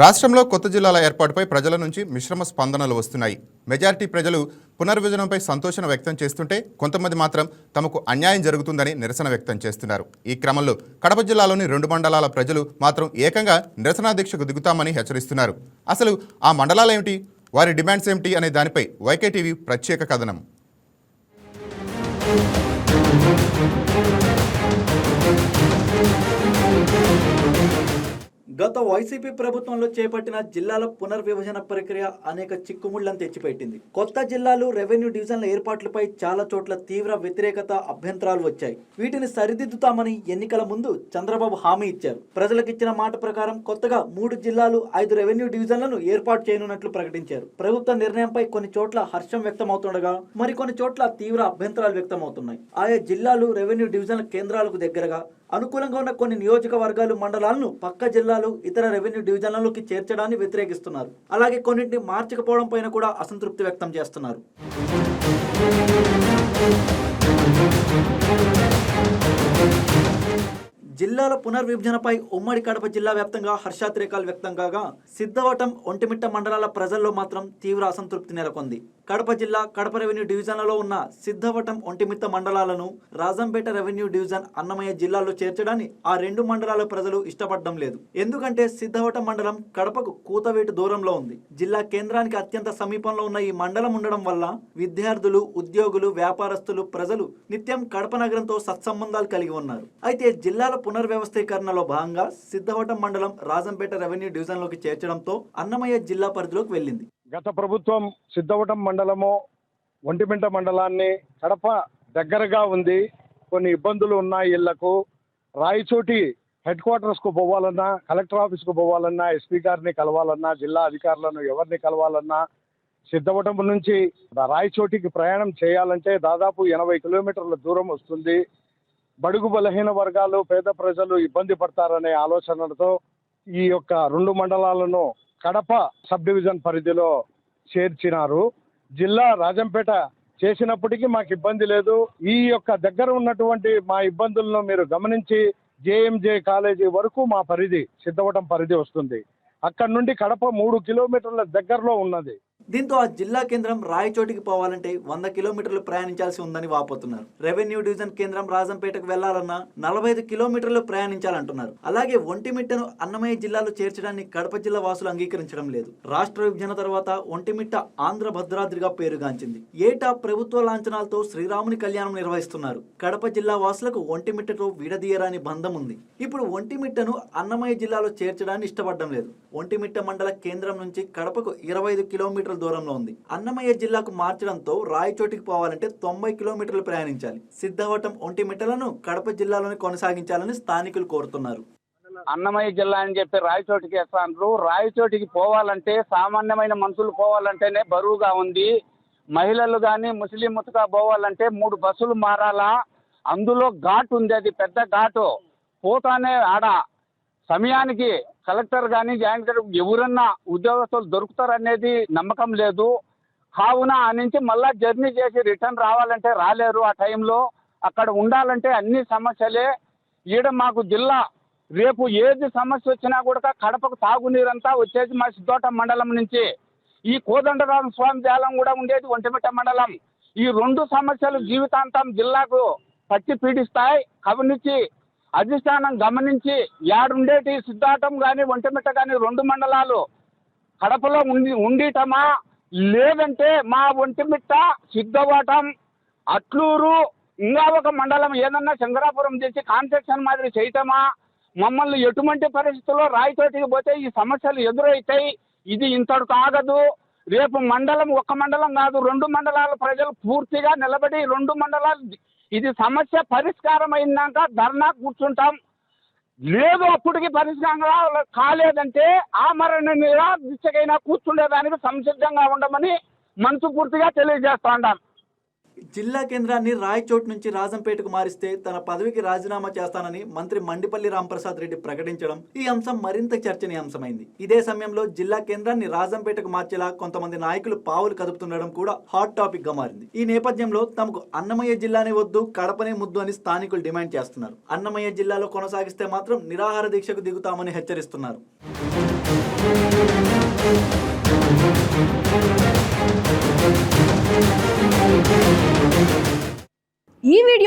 రాష్ట్రంలో కొత్త జిల్లాల ఏర్పాటుపై ప్రజల నుంచి మిశ్రమ స్పందనలు వస్తున్నాయి. మెజారిటీ ప్రజలు పునర్విజనంపై సంతోషం వ్యక్తం చేస్తుంటే కొంతమంది మాత్రం తమకు అన్యాయం జరుగుతుందని నిరసన వ్యక్తం చేస్తున్నారు. ఈ క్రమంలో కడప జిల్లాలోని రెండు మండలాల ప్రజలు మాత్రం ఏకంగా నిరసన దీక్షకు దిగుతామని హెచ్చరిస్తున్నారు. అసలు ఆ మండలాలేమిటి? వారి డిమాండ్స్ ఏమిటి? అనే దానిపై వైకే టీవీ ప్రత్యేక కథనం. గత వైసీపీ ప్రభుత్వంలో చేపట్టిన జిల్లాల పునర్విభజన ప్రక్రియ అనేక చిక్కుముళ్ళను తెచ్చిపెట్టింది. కొత్త జిల్లాలు రెవెన్యూ డివిజన్ల ఏర్పాట్లపై చాలా చోట్ల తీవ్ర వ్యతిరేకత అభ్యంతరాలు వచ్చాయి. వీటిని సరిదిద్దుతామని ఎన్నికల ముందు చంద్రబాబు హామీ ఇచ్చారు. ప్రజలకు ఇచ్చిన మాట ప్రకారం కొత్తగా మూడు జిల్లాలు ఐదు రెవెన్యూ డివిజన్లను ఏర్పాటు చేయనున్నట్లు ప్రకటించారు. ప్రభుత్వ నిర్ణయంపై కొన్ని చోట్ల హర్షం వ్యక్తమవుతుండగా మరికొన్ని చోట్ల తీవ్ర అభ్యంతరాలు వ్యక్తమవుతున్నాయి. ఆయా జిల్లాలు రెవెన్యూ డివిజన్ల కేంద్రాలకు దగ్గరగా అనుకూలంగా ఉన్న కొన్ని నియోజకవర్గాలు మండలాలను పక్క జిల్లాలు ఇతర రెవెన్యూ డివిజన్లలోకి చేర్చడాన్ని వ్యతిరేకిస్తున్నారు. అలాగే కొన్నింటిని మార్చకపోవడం పైన కూడా అసంతృప్తి వ్యక్తం చేస్తున్నారు. జిల్లాల పునర్విభజనపై ఉమ్మడి కడప జిల్లా వ్యాప్తంగా హర్షాతిరేకాలు వ్యక్తం కాగా సిద్ధవటం ఒంటిమిట్ట మండలాల ప్రజల్లో మాత్రం తీవ్ర అసంతృప్తి నెలకొంది. కడప జిల్లా కడప రెవెన్యూ డివిజన్లలో ఉన్న సిద్ధవటం ఒంటిమిత్త మండలాలను రాజంపేట రెవెన్యూ డివిజన్ అన్నమయ్య జిల్లాలో చేర్చడాన్ని ఆ రెండు మండలాల ప్రజలు ఇష్టపడడం లేదు. ఎందుకంటే సిద్ధవటం మండలం కడపకు కూతవేటు దూరంలో ఉంది. జిల్లా కేంద్రానికి అత్యంత సమీపంలో ఉన్న ఈ మండలం ఉండడం వల్ల విద్యార్థులు ఉద్యోగులు వ్యాపారస్తులు ప్రజలు నిత్యం కడప నగరంతో సత్సంబంధాలు కలిగి ఉన్నారు. అయితే జిల్లాల పునర్వ్యవస్థీకరణలో భాగంగా సిద్ధవటం మండలం రాజంపేట రెవెన్యూ డివిజన్లోకి చేర్చడంతో అన్నమయ్య జిల్లా పరిధిలోకి వెళ్ళింది. గత ప్రభుత్వం సిద్ధవటం మండలము ఒంటిమింట మండలాన్ని కడప దగ్గరగా ఉంది. కొన్ని ఇబ్బందులు ఉన్నాయి ఇళ్ళకు. రాయచోటి హెడ్ క్వార్టర్స్కు పోవాలన్నా కలెక్టర్ ఆఫీస్కు పోవాలన్నా ఎస్పీ గారిని కలవాలన్నా జిల్లా అధికారులను ఎవరిని కలవాలన్నా సిద్ధవటం నుంచి రాయచోటికి ప్రయాణం చేయాలంటే దాదాపు ఎనభై కిలోమీటర్ల దూరం వస్తుంది. బడుగు బలహీన వర్గాలు పేద ప్రజలు ఇబ్బంది పడతారనే ఆలోచనలతో ఈ యొక్క రెండు మండలాలను కడప సబ్ డివిజన్ పరిధిలో చేర్చినారు. జిల్లా రాజంపేట చేసినప్పటికీ మాకు ఇబ్బంది లేదు. ఈ యొక్క దగ్గర ఉన్నటువంటి మా ఇబ్బందులను మీరు గమనించి జేఎంజే కాలేజీ వరకు మా పరిధి సిద్ధవటం పరిధి వస్తుంది. అక్కడ నుండి కడప మూడు కిలోమీటర్ల దగ్గరలో ఉన్నది. దీంతో ఆ జిల్లా కేంద్రం రాయచోటికి పోవాలంటే వంద కిలోమీటర్లు ప్రయాణించాల్సి ఉందని వాపోతున్నారు. రెవెన్యూ డివిజన్ కేంద్రం రాజంపేటకు వెళ్ళాలన్నా నలభై ఐదు కిలోమీటర్లు ప్రయాణించాలంటున్నారు. అలాగే ఒంటిమిట్టను అన్నమయ్య జిల్లాలో చేర్చడాన్ని కడప జిల్లా వాసులు అంగీకరించడం లేదు. రాష్ట్ర విభజన తర్వాత ఒంటిమిట్ట ఆంధ్ర భద్రాద్రిగా పేరుగాంచింది. ఏటా ప్రభుత్వ లాంఛనాలతో శ్రీరాముని కళ్యాణం నిర్వహిస్తున్నారు. కడప జిల్లా వాసులకు ఒంటిమిట్టతో విడదీయరాని బంధం ఉంది. ఇప్పుడు ఒంటిమిట్టను అన్నమయ్య జిల్లాలో చేర్చడాన్ని ఇష్టపడడం లేదు. ఒంటిమిట్ట మండల కేంద్రం నుంచి కడపకు ఇరవై ఐదు కిలోమీటర్ల దూరంలో ఉంది. అన్నమయ్య జిల్లాకు మార్చడంతో రాయచోటికి పోవాలంటే తొంభై కిలోమీటర్లు ప్రయాణించాలి. సిద్ధవటం ఒంటిమిట్టలను కడప జిల్లాలోనే కొనసాగించాలని స్థానికులు కోరుతున్నారు. అన్నమయ్య జిల్లా అని చెప్పి రాయచోటికి వేస్తాను రాయచోటికి పోవాలంటే సామాన్యమైన మనుషులు పోవాలంటేనే బరువుగా ఉంది. మహిళలు కానీ ముస్లిం పోవాలంటే మూడు బస్సులు మారాలా? అందులో ఘాట్ ఉంది. అది పెద్ద ఘాటు. పోతానే ఆడ సమయానికి కలెక్టర్ కానీ జాయింట్ కలెక్టర్ ఎవరన్నా ఉద్యోగస్తులు దొరుకుతారనేది నమ్మకం లేదు. కావున ఆ నుంచి మళ్ళా జర్నీ చేసి రిటర్న్ రావాలంటే రాలేరు. ఆ టైంలో అక్కడ ఉండాలంటే అన్ని సమస్యలే. ఈడ మాకు జిల్లా రేపు ఏది సమస్య వచ్చినా కూడా కడపకు తాగునీరంతా వచ్చేది మా సిద్ధోట మండలం నుంచి. ఈ కోదండరామ స్వామి దేవాలయం కూడా ఉండేది ఒంటిమిట్ట మండలం. ఈ రెండు సమస్యలు జీవితాంతం జిల్లాకు పట్టి పీడిస్తాయి. కవనించి అధిష్టానం గమనించి యాడుండేటి సిద్ధాటం కానీ ఒంటిమిట్ట కానీ రెండు మండలాలు కడపలో ఉండి ఉండటమా? లేదంటే మా ఒంటిమిట్ట సిద్ధవటం అట్లూరు ఇంకా ఒక మండలం ఏదన్నా శంకరాపురం చేసి కాన్స్ట్రక్షన్ మాదిరి చేయటమా? మమ్మల్ని ఎటువంటి పరిస్థితుల్లో రాయితోటికి పోతే ఈ సమస్యలు ఎదురవుతాయి ఇది ఇంతటితో ఆగదు రేపు మండలం ఒక మండలం కాదు రెండు మండలాల ప్రజలు పూర్తిగా నిలబడి రెండు మండలాలు ఇది సమస్య పరిష్కారం అయినాక ధర్నా కూర్చుంటాం. లేదు అప్పటికి పరిష్కారం కాలేదంటే ఆ మీద దిశకైనా కూర్చుండేదానికి సంసిద్ధంగా ఉండమని మనసు పూర్తిగా తెలియజేస్తాండాం జిల్లా కేంద్రాన్ని రాయచోట్ నుంచి రాజంపేటకు మారిస్తే తన పదవికి రాజీనామా చేస్తానని మంత్రి మండిపల్లి రాంప్రసాద్ రెడ్డి ప్రకటించడం ఈ అంశం మరింత చర్చనీయాంశమైంది. ఇదే సమయంలో జిల్లా కేంద్రాన్ని రాజంపేటకు మార్చేలా కొంతమంది నాయకులు పావులు కదుపుతుండడం కూడా హాట్ టాపిక్గా మారింది. ఈ నేపథ్యంలో తమకు అన్నమయ్య జిల్లానే వద్దు కడపనే ముద్దు అని స్థానికులు డిమాండ్ చేస్తున్నారు. అన్నమయ్య జిల్లాలో కొనసాగిస్తే మాత్రం నిరాహార దీక్షకు దిగుతామని హెచ్చరిస్తున్నారు.